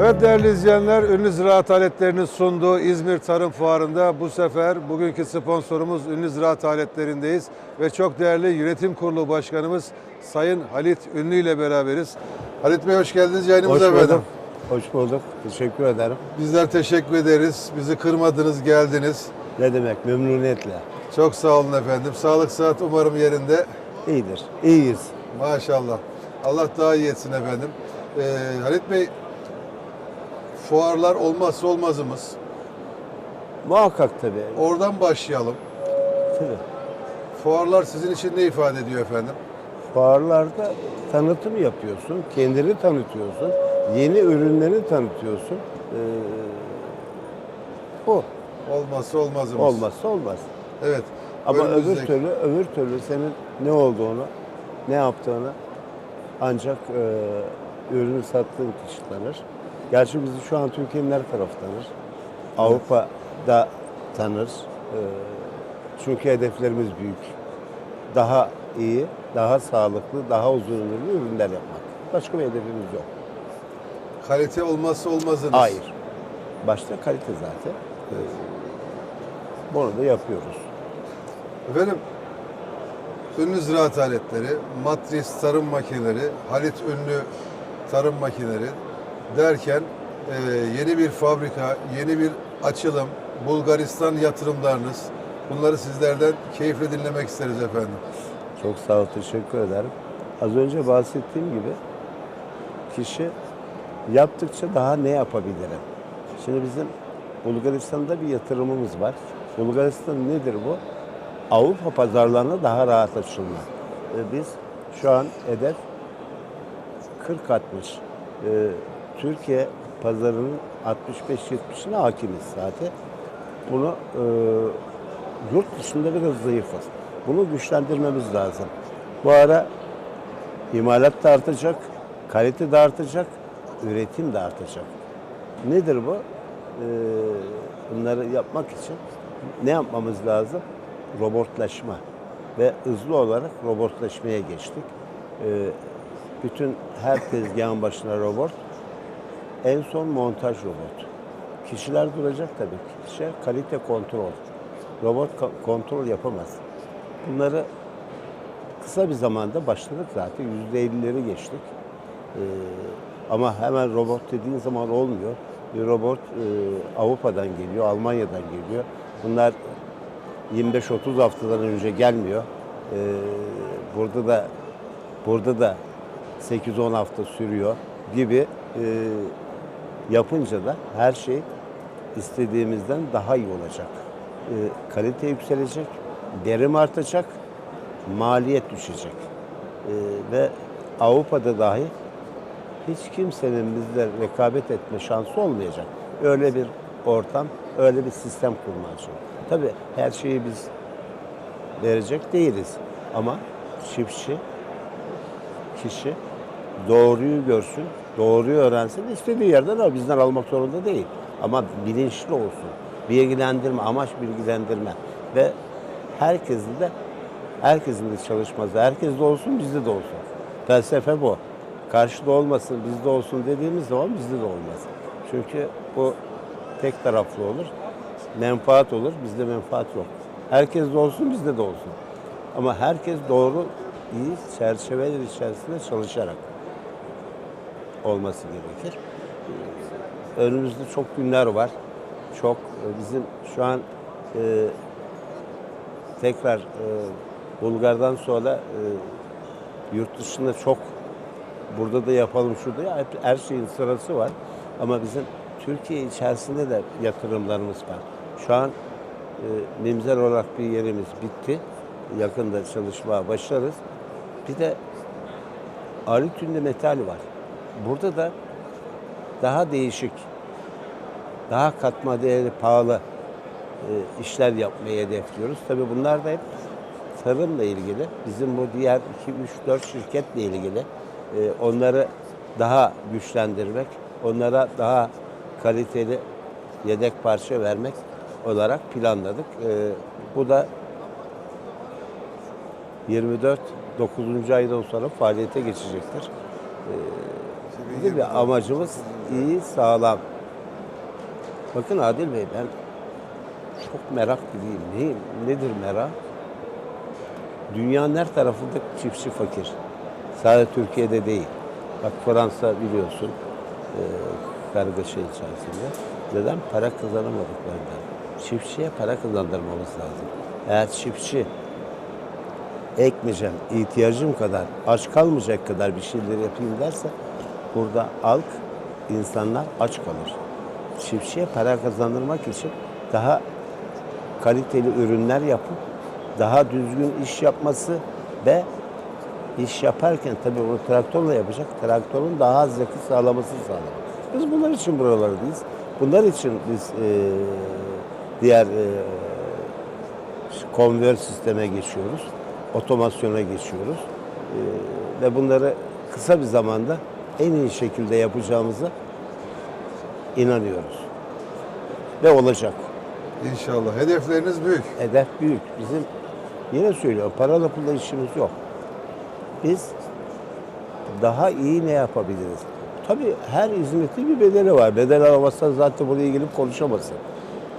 Evet değerli izleyenler, ünlü ziraat aletlerinin sunduğu İzmir Tarım Fuarı'nda bu sefer bugünkü sponsorumuz ünlü ziraat aletlerindeyiz ve çok değerli yönetim kurulu başkanımız Sayın Halit Ünlü ile beraberiz. Halit Bey hoş geldiniz Hoş yayınımıza efendim. bulduk. Hoş bulduk. Teşekkür ederim. Bizler teşekkür ederiz. Bizi kırmadınız, geldiniz. Ne demek memnuniyetle. Çok sağ olun efendim. Sağlık saat umarım yerinde. İyidir. İyiyiz. Maşallah. Allah daha iyi etsin efendim. Ee, Halit Bey, fuarlar olmazsa olmazımız. Muhakkak tabii. Oradan başlayalım. tabii. Fuarlar sizin için ne ifade ediyor efendim? Fuarlarda tanıtım yapıyorsun, kendini tanıtıyorsun, yeni ürünleri tanıtıyorsun. Ee, bu Olmazsa olmazımız. olmazsa olmaz. Evet. Ama öbür önümüzdeki- türlü, öbür türlü senin ne olduğunu, ne yaptığını ancak e, ürünü sattığın kişi tanır. Gerçi bizi şu an Türkiye'nin her tarafı tanır. Avrupa'da tanır. E, çünkü hedeflerimiz büyük. Daha iyi, daha sağlıklı, daha uzun ömürlü ürünler yapmak. Başka bir hedefimiz yok. Kalite olmazsa olmazınız. Hayır. Başta kalite zaten. Bunu da yapıyoruz. Efendim, ünlü ziraat aletleri, matris tarım makineleri, Halit ünlü tarım makineleri derken e, yeni bir fabrika, yeni bir açılım, Bulgaristan yatırımlarınız, bunları sizlerden keyifle dinlemek isteriz efendim. Çok sağ ol, teşekkür ederim. Az önce bahsettiğim gibi kişi yaptıkça daha ne yapabilirim? Şimdi bizim Bulgaristan'da bir yatırımımız var. Bulgaristan nedir bu? Avrupa pazarlarına daha rahat açılma. Biz şu an hedef 40-60. Türkiye pazarının 65-70'ine hakimiz zaten. Bunu e, yurt dışında biraz zayıfız. Bunu güçlendirmemiz lazım. Bu ara imalat da artacak, kalite de artacak, üretim de artacak. Nedir bu? Ee, bunları yapmak için ne yapmamız lazım? Robotlaşma ve hızlı olarak robotlaşmaya geçtik. Ee, bütün her tezgahın başına robot, en son montaj robot. Kişiler duracak tabii. Kişi kalite kontrol. Robot ko- kontrol yapamaz. Bunları kısa bir zamanda başladık zaten. %50'leri geçtik. Ee, ama hemen robot dediğin zaman olmuyor. Bir robot e, Avrupa'dan geliyor, Almanya'dan geliyor. Bunlar 25-30 haftadan önce gelmiyor. Ee, burada da burada da 8-10 hafta sürüyor gibi e, yapınca da her şey istediğimizden daha iyi olacak. E, kalite yükselecek, verim artacak, maliyet düşecek. E, ve Avrupa'da dahi hiç kimsenin bizle rekabet etme şansı olmayacak. Öyle bir ortam, öyle bir sistem kurmaya. Tabii her şeyi biz verecek değiliz. Ama çiftçi, kişi doğruyu görsün, doğruyu öğrensin, istediği yerden al, bizden almak zorunda değil. Ama bilinçli olsun. Bilgilendirme, amaç bilgilendirme. Ve herkesin de herkesin de çalışması, herkes de olsun, bizde de olsun. Felsefe bu. Karşıda olmasın, bizde olsun dediğimiz zaman bizde de olmaz. Çünkü bu tek taraflı olur. Menfaat olur, bizde menfaat yok. Herkes de olsun, bizde de olsun. Ama herkes doğru, iyi çerçeveler içerisinde çalışarak olması gerekir. Önümüzde çok günler var. Çok e, bizim şu an e, tekrar e, Bulgar'dan sonra e, yurt dışında çok burada da yapalım şurada ya her şeyin sırası var. Ama bizim Türkiye içerisinde de yatırımlarımız var. Şu an e, mimzer olarak bir yerimiz bitti. Yakında çalışmaya başlarız. Bir de Alitünlü metali var. Burada da daha değişik, daha katma değeri pahalı e, işler yapmayı hedefliyoruz. Tabii bunlar da hep tarımla ilgili. Bizim bu diğer 2, 3, 4 şirketle ilgili. E, onları daha güçlendirmek, onlara daha kaliteli yedek parça vermek olarak planladık. E, bu da 24 9. aydan sonra faaliyete geçecektir. Bizim bir amacımız iyi, sağlam. Bakın Adil Bey ben çok merak biriyim. Ne, nedir merak? Dünyanın her tarafında çiftçi fakir. Sadece Türkiye'de değil. Bak Fransa biliyorsun e, kargaşa içerisinde. Neden? Para kazanamadık benden. Çiftçiye para kazandırmamız lazım. Eğer çiftçi ekmeyeceğim, ihtiyacım kadar, aç kalmayacak kadar bir şeyler yapayım derse burada halk, insanlar aç kalır. Çiftçiye para kazandırmak için daha kaliteli ürünler yapıp daha düzgün iş yapması ve iş yaparken tabii bunu traktörle yapacak. Traktörün daha az yakıt sağlaması sağlar. Biz bunlar için buralardayız. Bunlar için biz eee, diğer eee konveyör sisteme geçiyoruz. Otomasyona geçiyoruz. Eee, ve bunları kısa bir zamanda en iyi şekilde yapacağımıza inanıyoruz. Ve olacak. İnşallah. Hedefleriniz büyük. Hedef büyük. Bizim yine söylüyorum paralı pulla işimiz yok. Biz daha iyi ne yapabiliriz? Tabii her hizmetin bir bedeli var. Bedel alamazsan zaten buraya gelip konuşamazsın.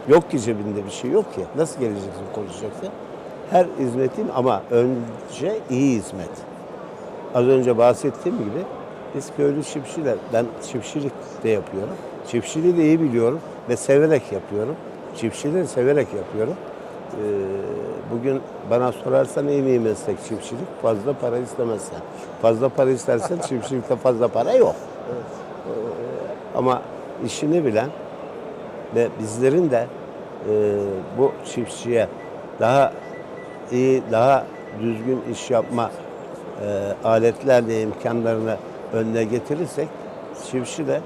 Yok ki cebinde bir şey yok ki. Nasıl geleceksin konuşacaksın? Her hizmetin ama önce iyi hizmet. Az önce bahsettiğim gibi biz köylü çiftçiler, ben çiftçilik de yapıyorum. Çiftçiliği de iyi biliyorum ve severek yapıyorum. Çiftçiliği severek yapıyorum. Ee, bugün bana sorarsan en iyi meslek çiftçilik. Fazla para istemezsen. Fazla para istersen çiftçilikte fazla para yok. Ee, ama işini bilen ve bizlerin de e, bu çiftçiye daha iyi, daha düzgün iş yapma e, aletlerle imkanlarını önüne getirirsek çiftçi de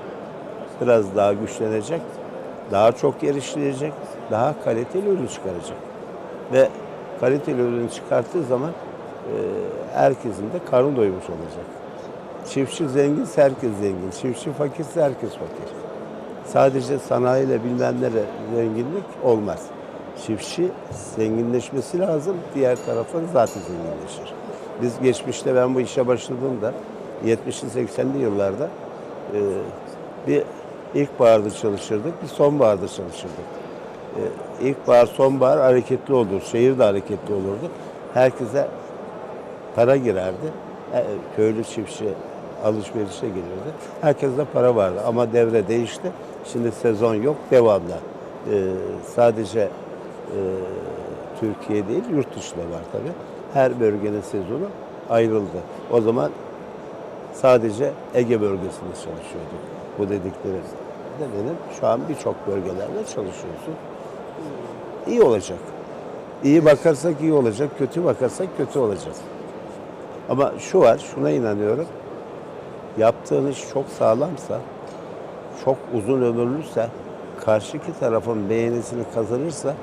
biraz daha güçlenecek, daha çok geliştirecek, daha kaliteli ürün çıkaracak. Ve kaliteli ürün çıkarttığı zaman e, herkesin de karnı doymuş olacak. Çiftçi zenginse herkes zengin, çiftçi fakirse herkes fakir. Sadece sanayiyle bilmemlere zenginlik olmaz. Çiftçi zenginleşmesi lazım, diğer tarafın zaten zenginleşir. Biz geçmişte ben bu işe başladığımda 70'li 80'li yıllarda e, bir ilkbaharda çalışırdık, bir sonbaharda çalışırdık. E, ilkbahar, sonbahar hareketli olur, şehir de hareketli olurdu. Herkese para girerdi. E, Köylü çiftçi alışverişe gelirdi. Herkeste para vardı ama devre değişti. Şimdi sezon yok, devamlı. E, sadece e, Türkiye değil, yurt dışı da var tabii. Her bölgenin sezonu ayrıldı. O zaman sadece Ege bölgesinde çalışıyorduk. Bu dedikleri de benim şu an birçok bölgelerde çalışıyorsun. İyi olacak. İyi bakarsak iyi olacak, kötü bakarsak kötü olacak. Ama şu var, şuna inanıyorum. Yaptığın iş çok sağlamsa, çok uzun ömürlüyse, karşıki tarafın beğenisini kazanırsa,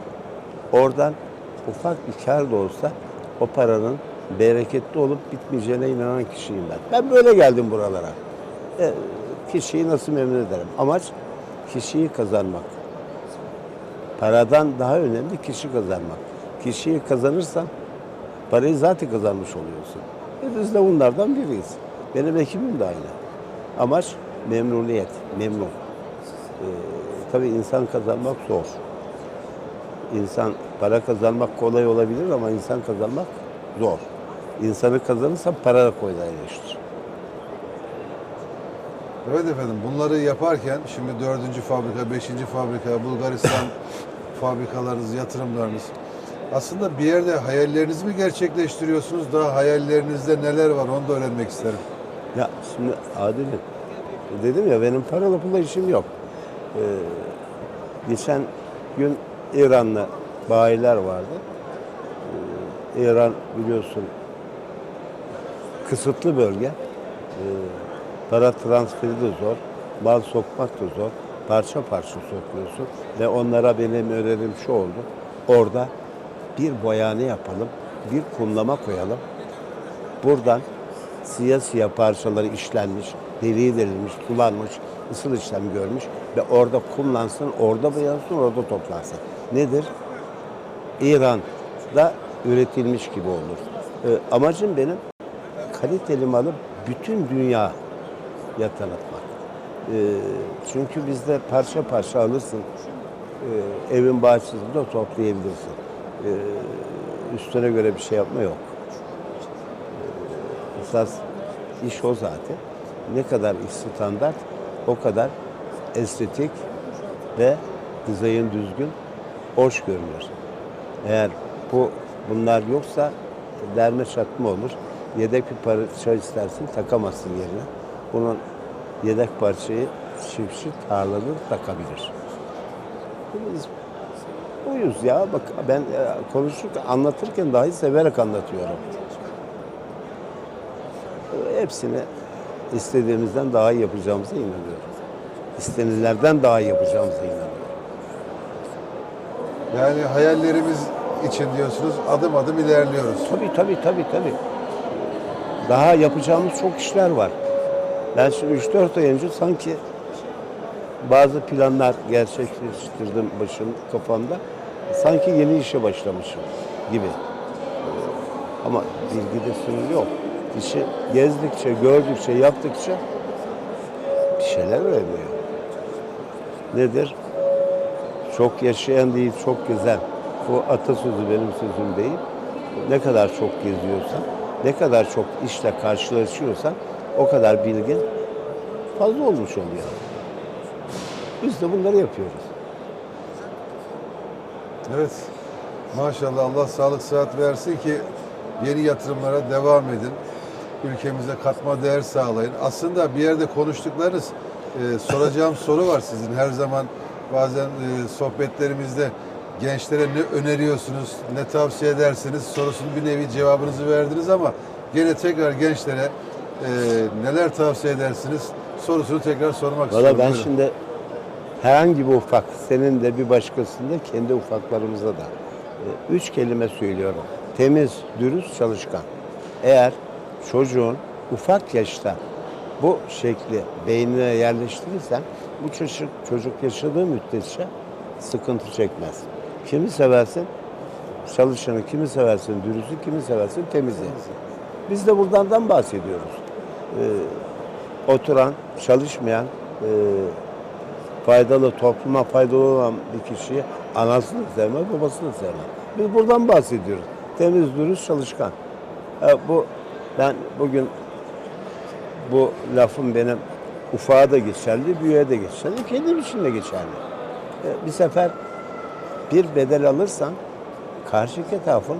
oradan ufak bir kar da olsa o paranın bereketli olup bitmeyeceğine inanan kişiyim ben. Ben böyle geldim buralara. E, kişiyi nasıl memnun ederim? Amaç kişiyi kazanmak. Paradan daha önemli kişi kazanmak. Kişiyi kazanırsan parayı zaten kazanmış oluyorsun. E biz de bunlardan biriyiz. Benim ekibim de aynı. Amaç memnuniyet, memnun. Ee, tabii insan kazanmak zor. İnsan para kazanmak kolay olabilir ama insan kazanmak zor. İnsanı kazanırsan para da kolaylaşır. Evet efendim bunları yaparken şimdi dördüncü fabrika, beşinci fabrika, Bulgaristan fabrikalarınız, yatırımlarınız aslında bir yerde hayallerinizi mi gerçekleştiriyorsunuz? Daha hayallerinizde neler var onu da öğrenmek isterim. Ya şimdi Adil'im dedim ya benim paralı pulla işim yok. Ee, geçen gün İranlı bayiler vardı. Ee, İran biliyorsun kısıtlı bölge. Ee, para transferi de zor. Mal sokmak da zor. Parça parça sokuyorsun. Ve onlara benim önerim şu oldu. Orada bir boyane yapalım. Bir kumlama koyalım. Buradan siyah siyah parçaları işlenmiş, deliği delinmiş, sulanmış, ısıl işlem görmüş ve orada kumlansın, orada boyansın, orada toplansın. Nedir? İran'da üretilmiş gibi olur. Ee, amacım benim kaliteli malı bütün dünya yatırtmak. Ee, çünkü bizde parça parça alırsın, ee, evin bahçesinde toplayabilirsin. Ee, üstüne göre bir şey yapma yok. Ee, esas iş o zaten. Ne kadar standart, o kadar estetik ve dizayn düzgün, hoş görünür. Eğer bu bunlar yoksa derme çatma olur. Yedek bir parça istersin takamazsın yerine. Bunun yedek parçayı çiftçi tarlalı takabilir. Biz uyuz ya. Bak ben e, konuşurken, anlatırken dahi severek anlatıyorum. Hepsini istediğimizden daha iyi yapacağımıza inanıyorum. İstenilerden daha iyi yapacağımıza inanıyorum. Yani hayallerimiz için diyorsunuz adım adım ilerliyoruz. Tabii tabii tabii tabii. Daha yapacağımız çok işler var. Ben şimdi 3-4 ay önce sanki bazı planlar gerçekleştirdim başım kafamda. Sanki yeni işe başlamışım gibi. Ama bilgide sınır yok. İşi gezdikçe, gördükçe, yaptıkça bir şeyler öğreniyor. Nedir? Çok yaşayan değil, çok gezen. Bu atasözü benim sözüm değil. Ne kadar çok geziyorsan, ne kadar çok işle karşılaşıyorsan o kadar bilgin fazla olmuş oluyor. Biz de bunları yapıyoruz. Evet. Maşallah Allah sağlık sıhhat versin ki yeni yatırımlara devam edin. Ülkemize katma değer sağlayın. Aslında bir yerde konuştuklarınız e, soracağım soru var sizin. Her zaman bazen e, sohbetlerimizde gençlere ne öneriyorsunuz, ne tavsiye edersiniz sorusunun bir nevi cevabınızı verdiniz ama gene tekrar gençlere e, neler tavsiye edersiniz sorusunu tekrar sormak Valla istiyorum. ben Buyurun. şimdi herhangi bir ufak, senin de bir başkasında kendi ufaklarımıza da e, üç kelime söylüyorum. Temiz, dürüst, çalışkan. Eğer çocuğun ufak yaşta bu şekli beynine yerleştirirsen bu çocuk, çocuk yaşadığı müddetçe sıkıntı çekmez. Kimi seversin? Çalışanı kimi seversin? Dürüstü kimi seversin? Temizi. Biz de buradan bahsediyoruz. Ee, oturan, çalışmayan, e, faydalı, topluma faydalı olan bir kişiyi anasını sevmez, babasını sevmez. Biz buradan bahsediyoruz. Temiz, dürüst, çalışkan. Ha, bu ben bugün bu lafım benim ufağa da geçerli, büyüğe de geçerli, kendim için de geçerli. E, Bir sefer bir bedel alırsan karşıki tarafın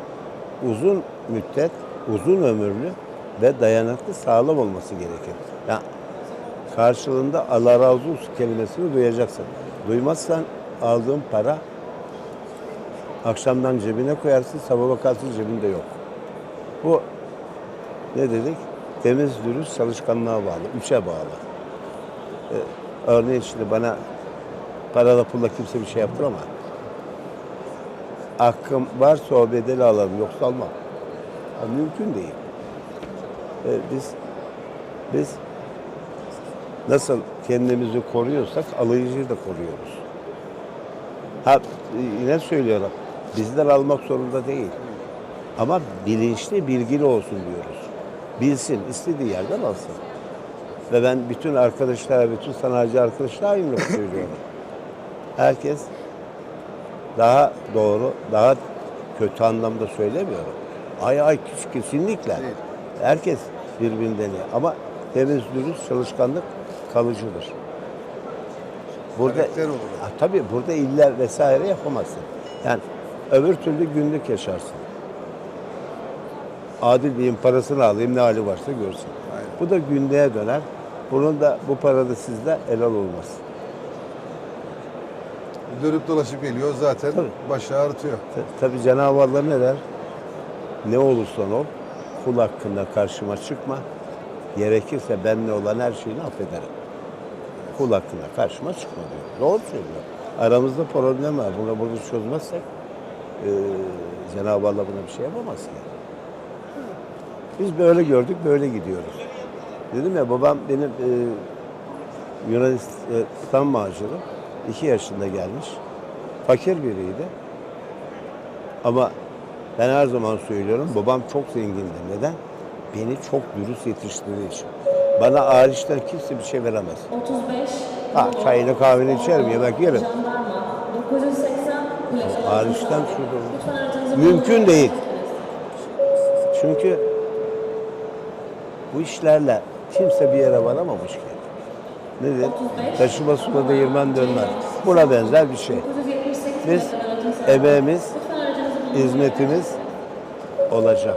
uzun müddet, uzun ömürlü ve dayanıklı sağlam olması gerekir. Yani karşılığında Allah razı olsun kelimesini duyacaksın. Duymazsan aldığın para akşamdan cebine koyarsın, sabah bakarsın cebinde yok. Bu ne dedik? Temiz, dürüst, çalışkanlığa bağlı, üçe bağlı. Ee, örneğin şimdi bana parayla pulla kimse bir şey yaptıramaz. Hakkım varsa o bedeli alırım, yoksa almam. Ya mümkün değil. Ee, biz biz nasıl kendimizi koruyorsak alıcıyı da koruyoruz. Ha yine söylüyorum. Bizler almak zorunda değil. Ama bilinçli, bilgili olsun diyoruz. Bilsin, istediği yerden alsın. Ve ben bütün arkadaşlara, bütün sanayici arkadaşlara aynı söylüyorum. Herkes daha doğru, daha kötü anlamda söylemiyorum. Ay ay kesinlikle. Değil. Herkes birbirinden iyi. Ama temiz, dürüst, çalışkanlık kalıcıdır. Burada. Ha, tabii burada iller vesaire yapamazsın. Yani öbür türlü günlük yaşarsın. Adil diyeyim parasını alayım ne hali varsa görsün. Aynen. Bu da günlüğe döner. Bunun da bu para da sizde helal olmaz. Dönüp dolaşıp geliyor zaten Tabii. başı ağrıtıyor. Ta- Tabii Cenab-ı Allah ne der? Ne olursan ol, kul hakkında karşıma çıkma. Gerekirse benimle olan her şeyini affederim. Kul hakkında karşıma çıkma diyor. Doğru söylüyor. Aramızda problem var. Bunu burada çözmezsek eee Cenab-ı Allah buna bir şey yapamaz ki. Biz böyle gördük, böyle gidiyoruz. Dedim ya babam benim eee Yunanistan macırı. İki yaşında gelmiş. Fakir biriydi. Ama ben her zaman söylüyorum babam çok zengindi. Neden? Beni çok dürüst yetiştirdiği için. Bana hariçten kimse bir şey veremez. 35 Ha çayını kahveni içerim, yemek yerim. Jandarma 980 Güneş Hariçten şurada. Mümkün değil. Çünkü bu işlerle kimse bir yere varamamış ki. Nedir? Taşıma suda değirmen dönmez. Buna benzer bir şey. 978 Biz emeğimiz, hizmetimiz olacak.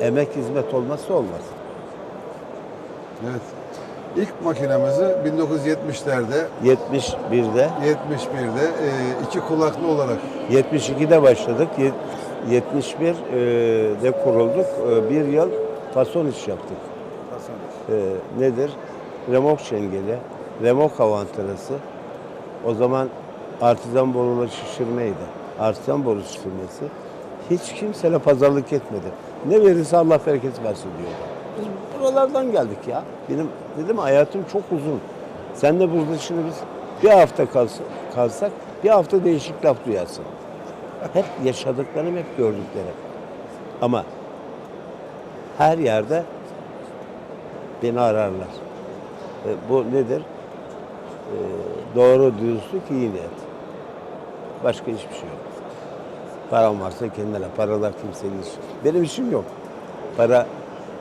Emek hizmet olmazsa olmaz. Evet. İlk makinemizi 1970'lerde 71'de, 71'de e, iki kulaklı olarak 72'de başladık. Ye- 71'de kurulduk. E, Bir yıl fason iş yaptık. E, nedir? Remok çengeli, remok avantarası. O zaman artizan boruyla şişirmeydi. Artizan boru şişirmesi. Hiç kimseyle pazarlık etmedi. Ne verirse Allah bereket versin diyordu. Biz buralardan geldik ya. Benim dedim hayatım çok uzun. Sen de burada şimdi biz bir hafta kalsın, kalsak bir hafta değişik laf duyarsın. Hep yaşadıklarım, hep gördüklerim. Ama her yerde beni ararlar. E, bu nedir? E, doğru dürüstlük, iyi niyet. Başka hiçbir şey yok. Param varsa kendine, paralar kimsenin işi. Benim işim yok. Para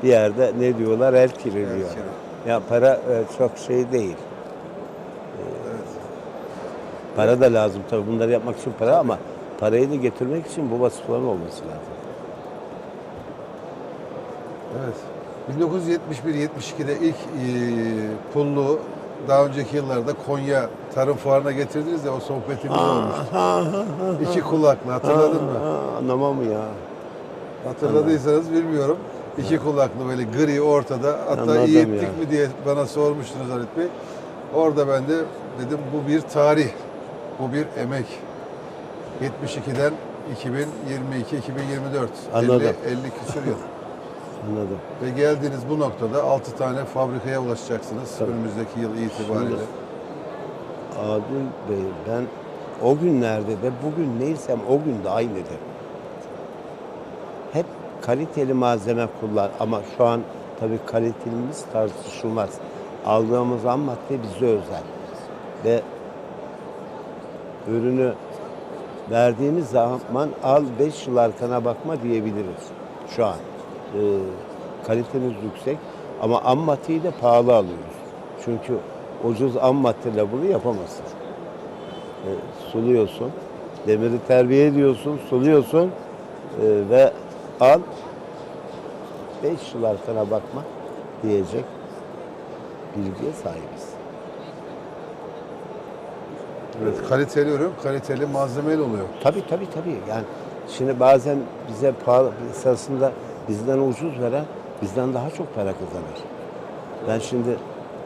bir yerde ne diyorlar? El kiriliyor. kirli. Ya para e, çok şey değil. Para da lazım tabii bunları yapmak için para ama parayı da getirmek için bu vasıfların olması lazım. Evet. 1971-72'de ilk e, pullu daha önceki yıllarda Konya Tarım Fuarı'na getirdiniz de o sohbetimiz olmuştu. İki kulaklı hatırladın mı? Ha, anlamam ya? Hatırladıysanız bilmiyorum. İki kulaklı böyle gri ortada. Hatta Anladım iyi ettik ya. mi diye bana sormuştunuz Halit Bey. Orada ben de dedim bu bir tarih. Bu bir emek. 72'den 2022 2024 Anladım. 50 50 küsur yıl. Anladım. Ve geldiğiniz bu noktada 6 tane fabrikaya ulaşacaksınız Tabii. önümüzdeki yıl itibariyle. Adil Bey ben o günlerde de bugün neysem o gün de aynıdır. Hep kaliteli malzeme kullan ama şu an tabii kalitelimiz tartışılmaz. Aldığımız ham madde bize özel. Ve ürünü verdiğimiz zaman al 5 yıl arkana bakma diyebiliriz şu an. Ee, kalitemiz yüksek ama ham maddeyi de pahalı alıyoruz. Çünkü ucuz ham maddeyle bunu yapamazsın. Ee, suluyorsun, demiri terbiye ediyorsun, suluyorsun ee, ve al 5 yıl arkana bakma diyecek bilgiye sahibiz. Evet, kaliteli ürün, kaliteli malzemeyle oluyor. Tabii tabii tabii. Yani şimdi bazen bize pahalı esasında bizden ucuz veren bizden daha çok para kazanır. Ben şimdi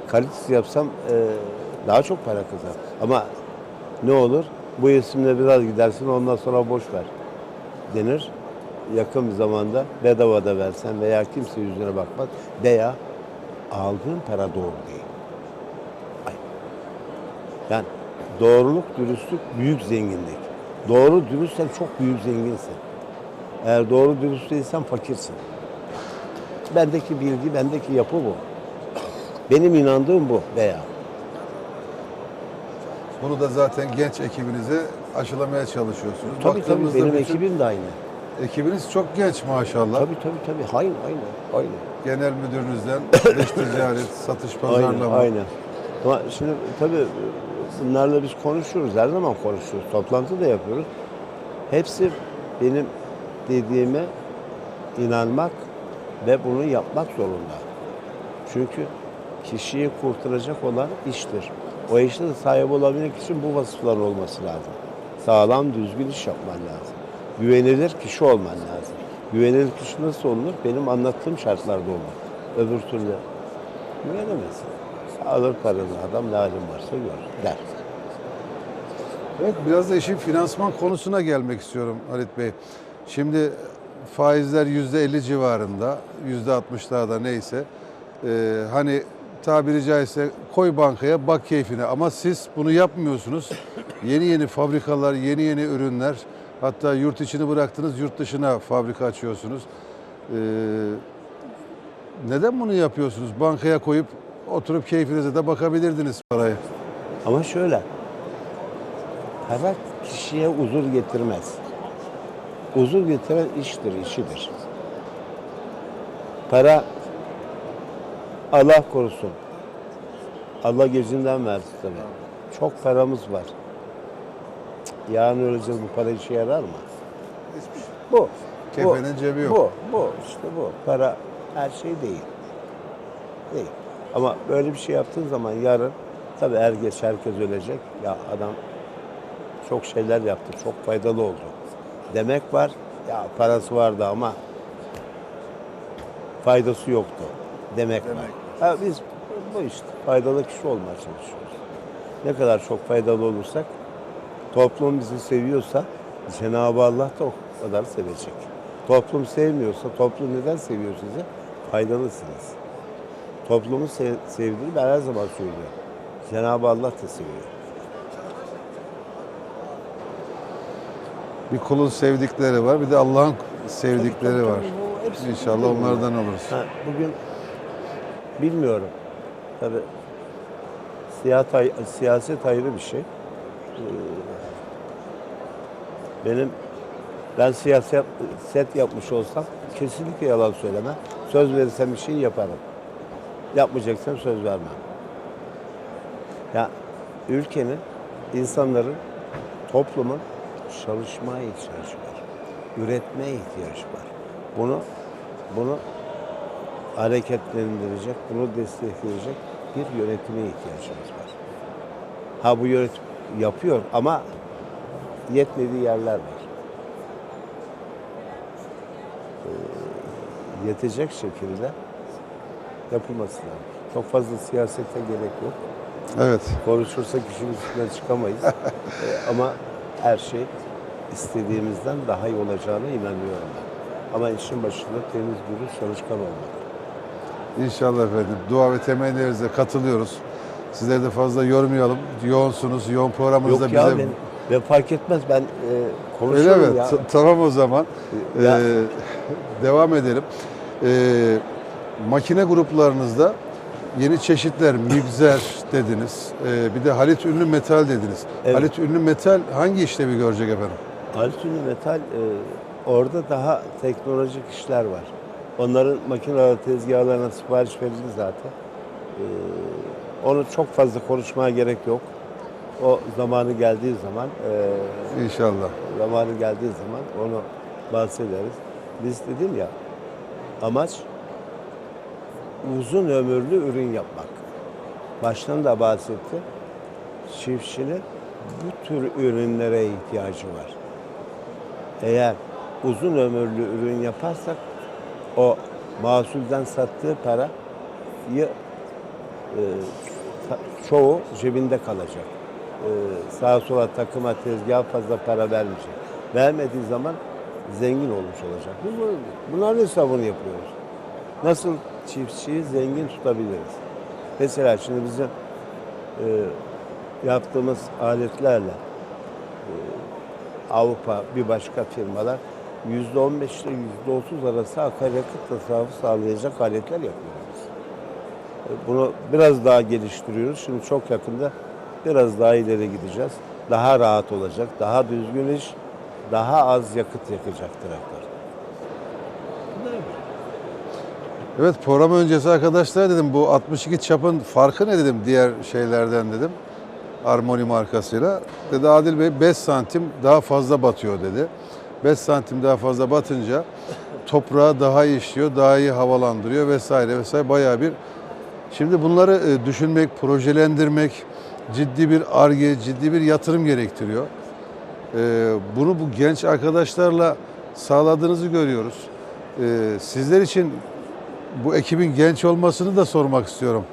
kalitesiz yapsam e, daha çok para kazanır. Ama ne olur? Bu isimle biraz gidersin ondan sonra boş ver denir. Yakın bir zamanda bedava da versen veya kimse yüzüne bakmaz veya aldığın para doğru değil. Ay. Yani doğruluk, dürüstlük büyük zenginlik. Doğru dürüstsen çok büyük zenginsin. Eğer doğru dürüst değilsen fakirsin. Bendeki bilgi, bendeki yapı bu. Benim inandığım bu veya. Bunu da zaten genç ekibinize aşılamaya çalışıyorsunuz. Tabii tabii Baktığımızda benim bütün ekibim de aynı. Ekibiniz çok genç maşallah. Tabii tabii tabii. Aynı aynı. Aynı. Genel müdürünüzden dış ticaret, satış, Aynen, pazarlama. aynen. Ama şimdi tabii bunlarla biz konuşuyoruz, her zaman konuşuyoruz, toplantı da yapıyoruz. Hepsi benim dediğime inanmak ve bunu yapmak zorunda. Çünkü kişiyi kurtaracak olan iştir. O işte de sahip olabilmek için bu vasıfların olması lazım. Sağlam, düzgün iş yapman lazım. Güvenilir kişi olman lazım. Güvenilir kişi nasıl olunur? Benim anlattığım şartlarda olur. Öbür türlü güvenemezsin. Alır paranı adam ne halin varsa gör der. Evet, biraz da işin finansman konusuna gelmek istiyorum Halit Bey. Şimdi faizler yüzde 50 civarında, yüzde 60'larda neyse. Ee, hani tabiri caizse koy bankaya bak keyfine ama siz bunu yapmıyorsunuz. Yeni yeni fabrikalar, yeni yeni ürünler hatta yurt içini bıraktınız yurt dışına fabrika açıyorsunuz. Ee, neden bunu yapıyorsunuz? Bankaya koyup oturup keyfinize de bakabilirdiniz parayı. Ama şöyle, para kişiye huzur getirmez. Huzur getiren iştir, işidir. Para Allah korusun. Allah gözünden versin tabii. Çok paramız var. Yarın öleceğiz bu para işe yarar mı? Bu. bu, Kefenin cebi yok. Bu, bu, işte bu. Para her şey değil. Değil. Ama böyle bir şey yaptığın zaman yarın tabii er geç herkes ölecek. Ya adam çok şeyler yaptı, çok faydalı oldu. Demek var, ya parası vardı ama faydası yoktu. Demek, var. Ha, biz bu işte faydalı kişi olmaya çalışıyoruz. Ne kadar çok faydalı olursak, toplum bizi seviyorsa Cenab-ı Allah da o kadar sevecek. Toplum sevmiyorsa, toplum neden seviyor sizi? Faydalısınız. Toplumu sev, sevdiğini ben her zaman söylüyorum. Cenab-ı Allah da seviyor. Bir kulun sevdikleri var, bir de Allah'ın sevdikleri Tabii, tabii, var. tabii. Hepsi İnşallah birbirine. onlardan oluruz. Ha, bugün bilmiyorum. Tabii siyaset, ay- siyaset ayrı bir şey. Ee, Benim ben siyaset set yapmış olsam kesinlikle yalan söylemem. Söz verirsem bir şey yaparım. Yapmayacaksam söz vermem. Ya ülkenin, insanların, toplumun çalışmaya ihtiyacı var. Üretmeye ihtiyacı var. Bunu bunu hareketlendirecek, bunu destekleyecek bir yönetime ihtiyacımız var. Ha bu yönetim yapıyor ama yetmediği yerler var. Ee, yetecek şekilde yapılması lazım. Çok fazla siyasete gerek yok. Evet. Konuşursak işin üstüne çıkamayız. Ee, ama her şey istediğimizden daha iyi olacağına inanıyorum ben. Ama işin başında temiz dürüst çalışkan olmak. İnşallah efendim. Dua ve temennilerinize katılıyoruz. Sizleri de fazla yormayalım. Yoğunsunuz. Yoğun programınızda Yok ya bize... ben, ben fark etmez ben e, Öyle konuşuyorum mi? ya. T- Tamam o zaman. Ya. Ee, devam edelim. Ee, makine gruplarınızda yeni çeşitler, migzer dediniz. Ee, bir de Halit Ünlü Metal dediniz. Evet. Halit Ünlü Metal hangi işlevi görecek efendim? Altünlü metal e, orada daha teknolojik işler var. Onların makinalı tezgahlarına sipariş verildi zaten. E, onu çok fazla konuşmaya gerek yok. O zamanı geldiği zaman e, İnşallah. zamanı geldiği zaman onu bahsederiz. Biz dedim ya amaç uzun ömürlü ürün yapmak. Baştan da bahsetti. Çiftçinin bu tür ürünlere ihtiyacı var. Eğer uzun ömürlü ürün yaparsak o mahsulden sattığı parayı e, çoğu cebinde kalacak. E, sağa sola takıma tezgaha fazla para vermeyecek. Vermediği zaman zengin olmuş olacak. Bu, bunların hesabını yapıyoruz. Nasıl çiftçiyi zengin tutabiliriz? Mesela şimdi bizim e, yaptığımız aletlerle e, Avrupa bir başka firmalar yüzde on beş ile yüzde otuz arası akaryakıt tasarrufu sağlayacak aletler yapıyoruz. Bunu biraz daha geliştiriyoruz. Şimdi çok yakında biraz daha ileri gideceğiz. Daha rahat olacak, daha düzgün iş, daha az yakıt yakacak traktör. Evet program öncesi arkadaşlar dedim bu 62 çapın farkı ne dedim diğer şeylerden dedim. Armoni markasıyla. Dedi Adil Bey 5 santim daha fazla batıyor dedi. 5 santim daha fazla batınca toprağı daha iyi işliyor, daha iyi havalandırıyor vesaire vesaire bayağı bir. Şimdi bunları e, düşünmek, projelendirmek ciddi bir arge, ciddi bir yatırım gerektiriyor. E, Bunu bu genç arkadaşlarla sağladığınızı görüyoruz. E, Sizler için bu ekibin genç olmasını da sormak istiyorum.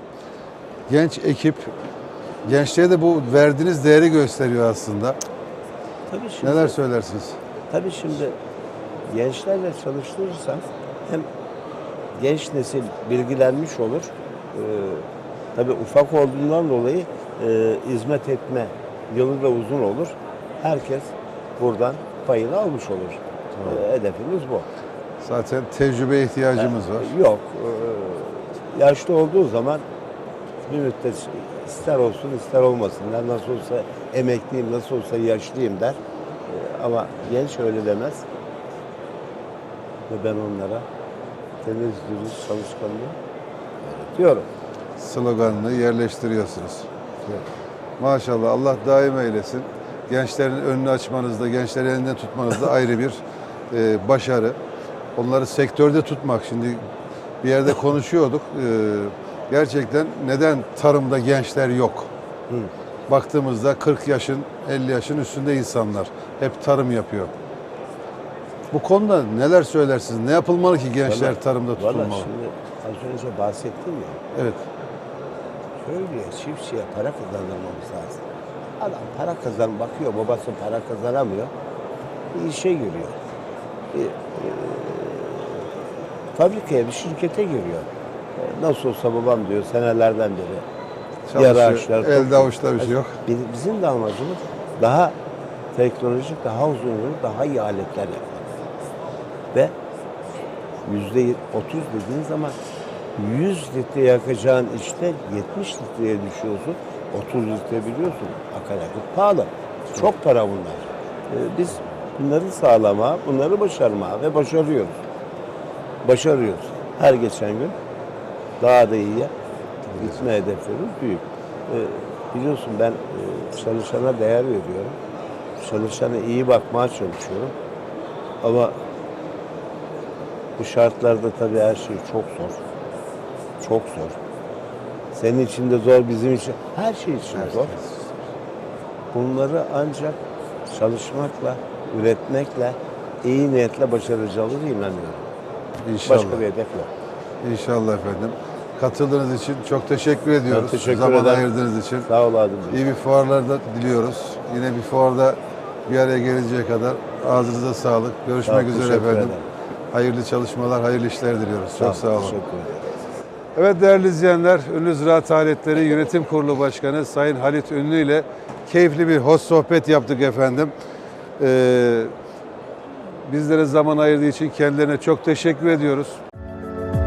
Genç ekip, gençliğe de bu verdiğiniz değeri gösteriyor aslında. Tabii şimdi, Neler söylersiniz? Tabii şimdi gençlerle çalıştırırsan hem genç nesil bilgilenmiş olur. Ee, tabii ufak olduğundan dolayı e, hizmet etme yılı da uzun olur. Herkes buradan payını almış olur. Ee, hedefimiz bu. Zaten tecrübe ihtiyacımız var. Yok. e, Yaşlı olduğu zaman bir müddet ister olsun ister olmasın. Ben nasıl olsa emekliyim, nasıl olsa yaşlıyım der. E, Ama genç öyle demez. Ve ben onlara temiz, dürüst, çalışkanlığı öğretiyorum. Sloganını yerleştiriyorsunuz. Maşallah Allah daim eylesin. Gençlerin önünü açmanızda, gençleri elinden tutmanızda ayrı bir e, başarı. Onları sektörde tutmak şimdi bir yerde konuşuyorduk. E, gerçekten neden tarımda gençler yok? Baktığımızda 40 yaşın, 50 yaşın üstünde insanlar hep tarım yapıyor. Bu konuda neler söylersiniz? Ne yapılmalı ki gençler Vallahi- tarımda tutulmalı? şimdi az önce bahsettim ya. Evet. Köylüye, çiftçiye para kazandırmamız lazım. Adam para kazan, bakıyor babası para kazanamıyor. Bir işe giriyor. Bir, e, fabrikaya, bir şirkete giriyor. Nasıl olsa babam diyor senelerden beri. Çalışıyor. Yarı ağaçlar, Elde avuçta bir şey yok. Bi- Bizim de amacımız daha teknolojik, daha uzun ömürlü, daha iyi aletler yapmak. Ve yüzde otuz dediğin zaman 100 litre yakacağın işte 70 litreye düşüyorsun. 30 litre biliyorsun akaryakıt pahalı. Çok para bunlar. Ee, biz bunları sağlama, bunları başarma ve başarıyoruz. Başarıyoruz. Her geçen gün daha da iyiye gitme hedeflerimiz büyük. Ee, biliyorsun ben e, çalışana değer veriyorum. Çalışana iyi bakmaya çalışıyorum. Ama bu şartlarda tabii her şey çok zor. Çok zor. Senin için de zor, bizim için. Her şey için zor. Bunları ancak çalışmakla, üretmekle, iyi niyetle başaracağımıza inanıyorum. İnşallah. Başka bir hedef yok. İnşallah efendim. Katıldığınız için çok teşekkür ediyoruz. Ben teşekkür Zaman ederim. ayırdığınız için. Sağ ol Ademciğim. İyi bir fuarlarda diliyoruz. Yine bir fuarda bir araya gelinceye kadar ağzınıza sağlık. Görüşmek Sağ ol, üzere efendim. ederim. Hayırlı çalışmalar, hayırlı işler diliyoruz. Çok sağ olun. Teşekkür ederim. Evet değerli izleyenler, Ünlü Ziraat Aletleri Yönetim Kurulu Başkanı Sayın Halit Ünlü ile keyifli bir hoş sohbet yaptık efendim. Ee, bizlere zaman ayırdığı için kendilerine çok teşekkür ediyoruz.